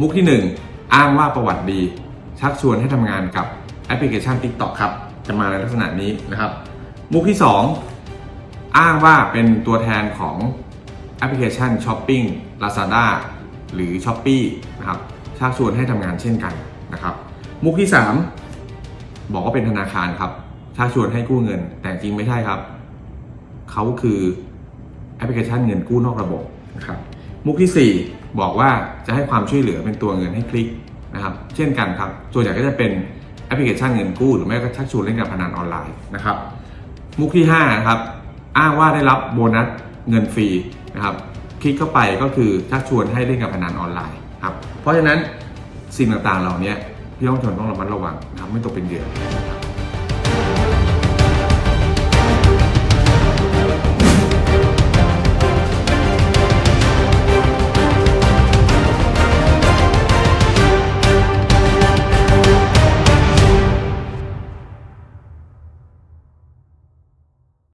มุกที่ 1 อ้างว่าประวัติดี ชักชวนให้ทำงานกับแอปพลิเคชัน TikTok ครับ จะมาในลักษณะนี้นะครับ มุกที่ 2 อ้างว่าเป็นตัวแทนของแอปพลิเคชัน Shopping Lazada หรือ s h o p e e นะครับชักชวนให้ทำงานเช่นกันนะครับ มุกที่ 3 บอกว่าเป็นธนาคารครับชักชวนให้กู้เงิน แต่จริงไม่ใช่ครับ เขาคือแอปพลิเคชันเงินกู้นอกระบบนะครับ มุกที่ 4 บอกว่าจะให้ความช่วยเหลือเป็นตัวเงินให้คลิกนะครับ เช่นกันครับส่วนใหญ่ก็จะเป็นแอปพลิเคชันเงินกู้หรือไม่ก็ชักชวนเล่นการพนันออนไลน์นะครับ มุกที่5นะครับอ้างว่าได้รับโบนัสเงินฟรีนะครับ คลิกเข้าไปก็คือชักชวนให้เล่นการพนันออนไลน์ครับเพราะฉะนั้นสิ่งต่างๆเหล่านี้พี่น้องชนต้องระมัดระวังนะครับไม่ตกเป็นเหยื่อ